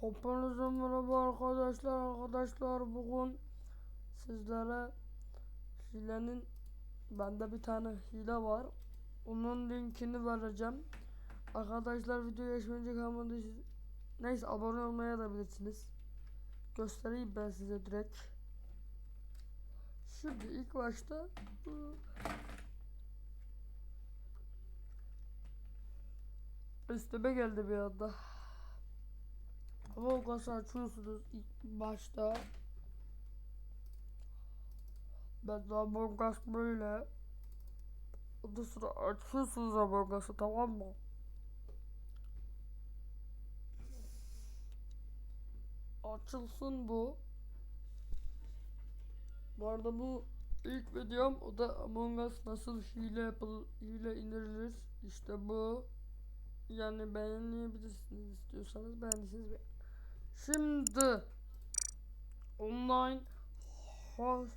Hepinize merhaba arkadaşlar. Arkadaşlar bugün sizlere hilenin bende bir tane hile var. Onun linkini vereceğim. Arkadaşlar video geçmeyince kalmadı neyse abone olmaya da bilirsiniz. Göstereyim ben size direkt. Şimdi ilk başta üstüme geldi bir anda Among Us'ı açıyorsunuz ilk başta. Ben de Among Us böyle. Ondan sonra açıyorsunuz Among Us'ı tamam mı? Açılsın bu. Bu arada bu ilk videom o da Among Us nasıl hile yapıl hile indirilir işte bu yani beğenebilirsiniz istiyorsanız beğendiyseniz beğen. Şimdi online host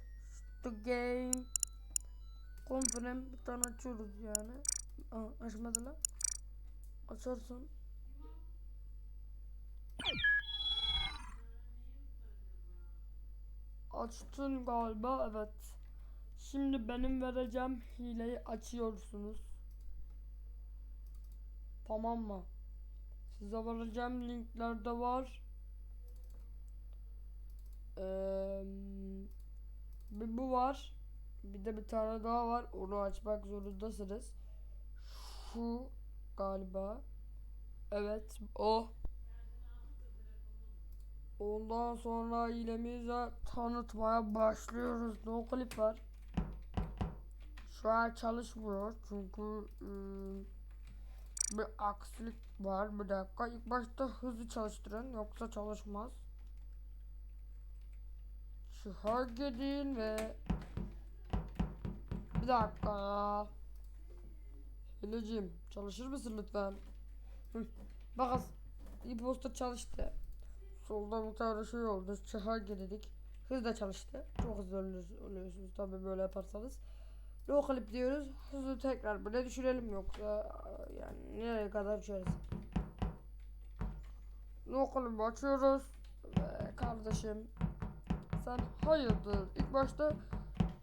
game konferans bir tane açıyoruz yani. Aa, açmadı lan. Açarsın. Açtın galiba evet. Şimdi benim vereceğim hileyi açıyorsunuz. Tamam mı? Size vereceğim linklerde var. Eee, bir bu var. Bir de bir tane daha var. Onu açmak zorundasınız. Şu galiba. Evet o. Ondan sonra hilemize tanıtmaya başlıyoruz. No clip var. Şu an çalışmıyor çünkü ıı, bir aksilik var. Bir dakika. İlk başta hızlı çalıştırın yoksa çalışmaz. Çıkar gidin ve bir dakika ya. Hileciğim çalışır mısın lütfen? Hı. Bak e-posta çalıştı. Solda bir tane şey oldu. Çıkar dedik. Hız da çalıştı. Çok hızlı oluyorsunuz, tabi böyle yaparsanız. No clip diyoruz. Hızlı tekrar böyle düşürelim yoksa yani nereye kadar düşeriz. No clip açıyoruz. Ve kardeşim sen hayırdır? İlk başta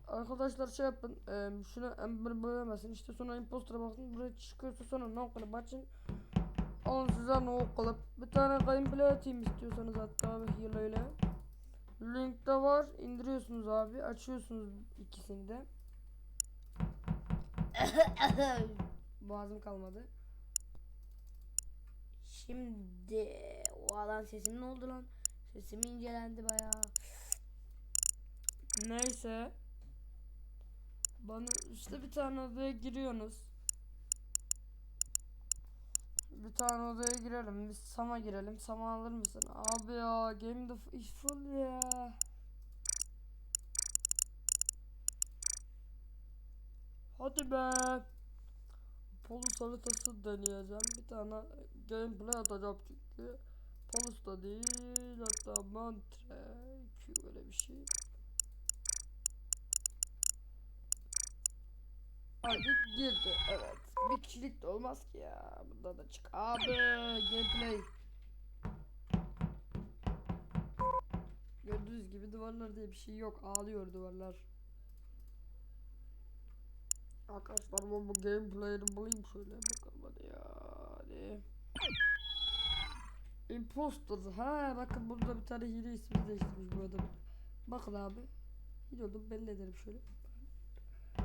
arkadaşlar şey yapın e, şunu ember bölemezsin işte sonra impostora bakın buraya çıkıyorsa sonra no clip açın. Alın size no clip bir tane gameplay atayım istiyorsanız hatta abi hileyle linkte var. İndiriyorsunuz abi. Açıyorsunuz ikisini de. Boğazım kalmadı. Şimdi o alan sesim ne oldu lan? Sesim incelendi bayağı Neyse. Bana işte bir tane odaya giriyorsunuz. Bir tane odaya girelim. Biz Sam'a girelim. Sam'a alır mısın? Abi ya game the full ya. Hadi be. Polus haritası deneyeceğim. Bir tane gameplay atacağım çünkü. Polus da değil. Hatta Mantre. Q öyle bir şey. Hadi girdi. Evet. Bir kişilik de olmaz ki ya. Bunda da çık. Abi gameplay. Gördüğünüz gibi duvarlar diye bir şey yok. Ağlıyor duvarlar. Arkadaşlar ben bu gameplay'ini bulayım şöyle bakalım hadi ya. Hadi. Imposter. Ha bakın burada bir tane hile ismi değiştirmiş bu adam. Bakın abi. Hile oldum belli ederim şöyle.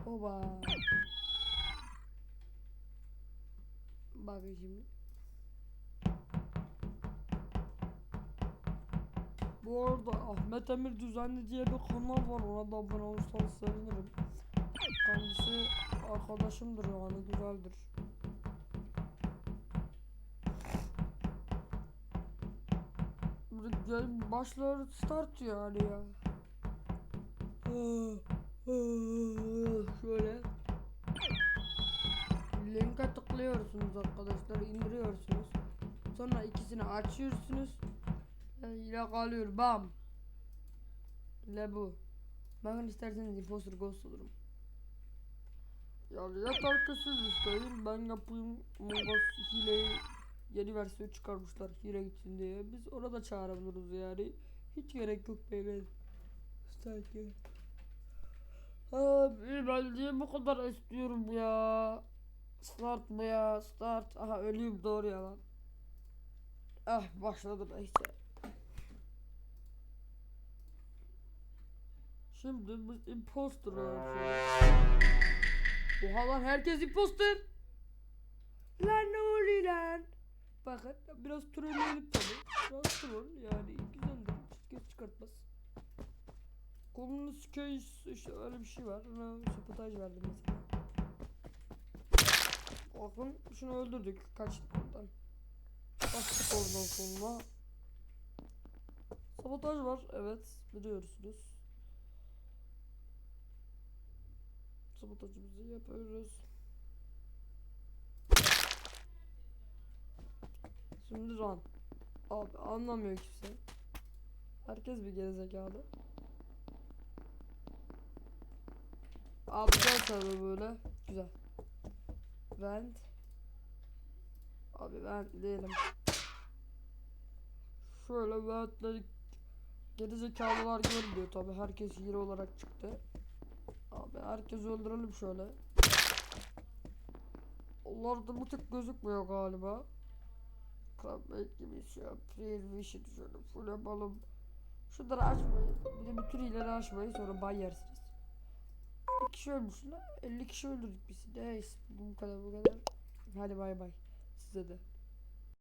Oba. Şimdi. Bu arada Ahmet Emir Düzenli diye bir kanal var. Ona da abone olursanız sevinirim. Kendisi arkadaşımdır yani güzeldir. Gel- başlar start yani ya. Açıyorsunuz. Ile kalıyor bam. Le bu. Bakın isterseniz imposter ghost olurum. Yani yeter ki siz isteyin ben yapayım Among Us hileyi yeni versiyon çıkarmışlar hile gitsin diye. Biz ona da çağırabiliriz yani. Hiç gerek yok beyler. Sanki. Abi ben niye bu kadar istiyorum ya? Start mı ya? Start. Aha ölüyüm doğru ya lan. Ah başladı neyse. Şimdi biz imposter. Oha lan herkes imposter. Lan ne oluyor lan? Bakın biraz trolleyelim tabi. Biraz troll yani güzeldir. Geç çıkartmaz. Kolunuz case işte öyle bir şey var. Ona sabotaj verdim mesela. Bakın şunu öldürdük. Kaçtık oradan. Bastık oradan sonra. Sabotaj var evet biliyorsunuz. Sabotajımızı yapıyoruz. Şimdi run. Abi anlamıyor kimse. Herkes bir gerizekalı. Abi gel böyle. Güzel. Vent. Abi vent diyelim. Şöyle ventleri gerizekalılar görmüyor tabi. Herkes hero olarak çıktı. Abi herkesi öldürelim şöyle. Onlarda bu tık gözükmüyor galiba. Comeback gibi şey. Free vision şöyle full yapalım. Şunları açmayın. Bir de bütün hileleri açmayın sonra bay yersiniz. Bir kişi ölmüş lan. 50 kişi öldürdük biz. Neyse bu kadar bu kadar. Hadi bay bay. Size de.